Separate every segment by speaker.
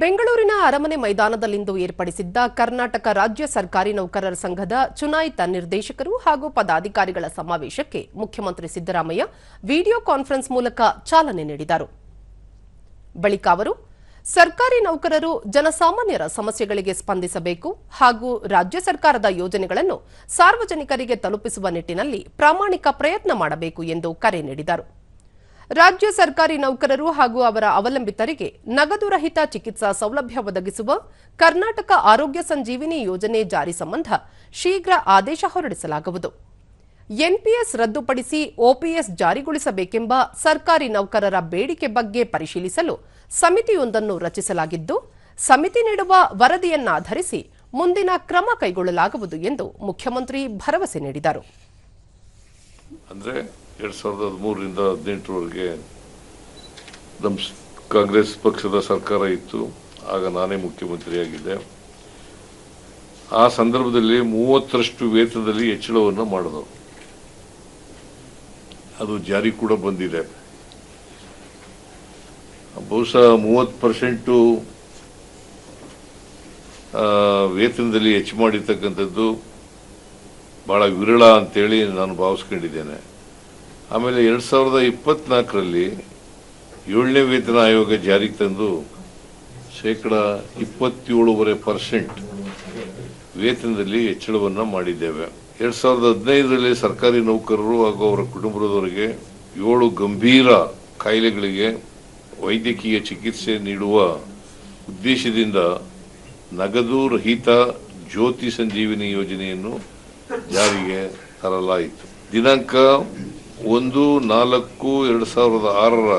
Speaker 1: ಬೆಂಗಳೂರಿನ ಅರಮನೆ ಮೈದಾನದಲ್ಲಿಂದು ಏರ್ಪಡಿಸಿದ್ದ ಕರ್ನಾಟಕ ರಾಜ್ಯ ಸರ್ಕಾರಿ ನೌಕರರ ಸಂಘದ ಚುನಾಯಿತ ನಿರ್ದೇಶಕರು ಹಾಗೂ ಪದಾಧಿಕಾರಿಗಳ ಸಮಾವೇಶಕ್ಕೆ ಮುಖ್ಯಮಂತ್ರಿ ಸಿದ್ದರಾಮಯ್ಯ ವಿಡಿಯೋ ಕಾನ್ಫರೆನ್ಸ್ ಮೂಲಕ ಚಾಲನೆ ನೀಡಿದರು. ಬಳಿಕ ಅವರು, ಸರ್ಕಾರಿ ನೌಕರರು ಜನಸಾಮಾನ್ಯರ ಸಮಸ್ಯೆಗಳಿಗೆ ಸ್ಪಂದಿಸಬೇಕು ಹಾಗೂ ರಾಜ್ಯ ಸರ್ಕಾರದ ಯೋಜನೆಗಳನ್ನು ಸಾರ್ವಜನಿಕರಿಗೆ ತಲುಪಿಸುವ ನಿಟ್ಟಿನಲ್ಲಿ ಪ್ರಾಮಾಣಿಕ ಪ್ರಯತ್ನ ಮಾಡಬೇಕು ಎಂದು ಕರೆ ನೀಡಿದರು. ರಾಜ್ಯ ಸರ್ಕಾರಿ ನೌಕರರು ಹಾಗೂ ಅವರ ಅವಲಂಬಿತರಿಗೆ ನಗದು ರಹಿತ ಚಿಕಿತ್ಸಾ ಸೌಲಭ್ಯ ಒದಗಿಸುವ ಕರ್ನಾಟಕ ಆರೋಗ್ಯ ಸಂಜೀವಿನಿ ಯೋಜನೆ ಜಾರಿ ಸಂಬಂಧ ಶೀಘ್ರ ಆದೇಶ ಹೊರಡಿಸಲಾಗುವುದು. ಎನ್ಪಿಎಸ್ ರದ್ದುಪಡಿಸಿ ಒಪಿಎಸ್ ಜಾರಿಗೊಳಿಸಬೇಕೆಂಬ ಸರ್ಕಾರಿ ನೌಕರರ ಬೇಡಿಕೆ ಬಗ್ಗೆ ಪರಿಶೀಲಿಸಲು ಸಮಿತಿಯೊಂದನ್ನು ರಚಿಸಲಾಗಿದ್ದು, ಸಮಿತಿ ನೀಡುವ ವರದಿಯನ್ನಾಧರಿಸಿ ಮುಂದಿನ ಕ್ರಮ ಕೈಗೊಳ್ಳಲಾಗುವುದು ಎಂದು ಮುಖ್ಯಮಂತ್ರಿ ಭರವಸೆ ನೀಡಿದರು.
Speaker 2: ಎರಡು ಸಾವಿರದ ಹದಿಮೂರರಿಂದ ಹದಿನೆಂಟರವರೆಗೆ ನಮ್ಮ ಕಾಂಗ್ರೆಸ್ ಪಕ್ಷದ ಸರ್ಕಾರ ಇತ್ತು. ಆಗ ನಾನೇ ಮುಖ್ಯಮಂತ್ರಿಯಾಗಿದ್ದೆ. ಆ ಸಂದರ್ಭದಲ್ಲಿ ಮೂವತ್ತರಷ್ಟು ವೇತನದಲ್ಲಿ ಹೆಚ್ಚಳವನ್ನು ಮಾಡಿದವು. ಅದು ಜಾರಿ ಕೂಡ ಬಂದಿದೆ. ಬಹುಶಃ ಮೂವತ್ತು ಪರ್ಸೆಂಟು ವೇತನದಲ್ಲಿ ಹೆಚ್ಚು ಮಾಡಿರ್ತಕ್ಕಂಥದ್ದು ಭಾಳ ವಿರಳ ಅಂತೇಳಿ ನಾನು ಭಾವಿಸ್ಕೊಂಡಿದ್ದೇನೆ. ಆಮೇಲೆ ಎರಡು ಸಾವಿರದ ಇಪ್ಪತ್ನಾಲ್ಕರಲ್ಲಿ ಏಳನೇ ವೇತನ ಆಯೋಗ ಜಾರಿಗೆ ತಂದು ಶೇಕಡ ಇಪ್ಪತ್ತೇಳುವರೆ ಪರ್ಸೆಂಟ್ ವೇತನದಲ್ಲಿ ಹೆಚ್ಚಳವನ್ನು ಮಾಡಿದ್ದೇವೆ. ಎರಡು ಸಾವಿರದ ಹದಿನೈದರಲ್ಲಿ ಸರ್ಕಾರಿ ನೌಕರರು ಹಾಗೂ ಅವರ ಕುಟುಂಬದವರಿಗೆ ಏಳು ಗಂಭೀರ ಕಾಯಿಲೆಗಳಿಗೆ ವೈದ್ಯಕೀಯ ಚಿಕಿತ್ಸೆ ನೀಡುವ ಉದ್ದೇಶದಿಂದ ನಗದು ರಹಿತ ಜ್ಯೋತಿ ಸಂಜೀವಿನಿ ಯೋಜನೆಯನ್ನು ಜಾರಿಗೆ ತರಲಾಯಿತು. ದಿನಾಂಕ ಒಂದು, ನಾಲ್ಕು, ಎರಡು ಸಾವಿರದ ಆರರ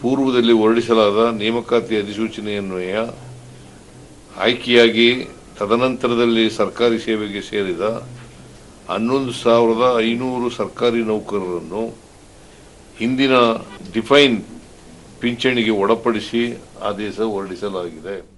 Speaker 2: ಪೂರ್ವದಲ್ಲಿ ಹೊರಡಿಸಲಾದ ನೇಮಕಾತಿ ಅಧಿಸೂಚನೆಯನ್ವಯ ಆಯ್ಕೆಯಾಗಿ ತದನಂತರದಲ್ಲಿ ಸರ್ಕಾರಿ ಸೇವೆಗೆ ಸೇರಿದ ಹನ್ನೊಂದು ಸಾವಿರದ ಐನೂರು ಸರ್ಕಾರಿ ನೌಕರರನ್ನು ಹಿಂದಿನ ಡಿಫೈನ್ ಪಿಂಚಣಿಗೆ ಒಳಪಡಿಸಿ ಆದೇಶ ಹೊರಡಿಸಲಾಗಿದೆ.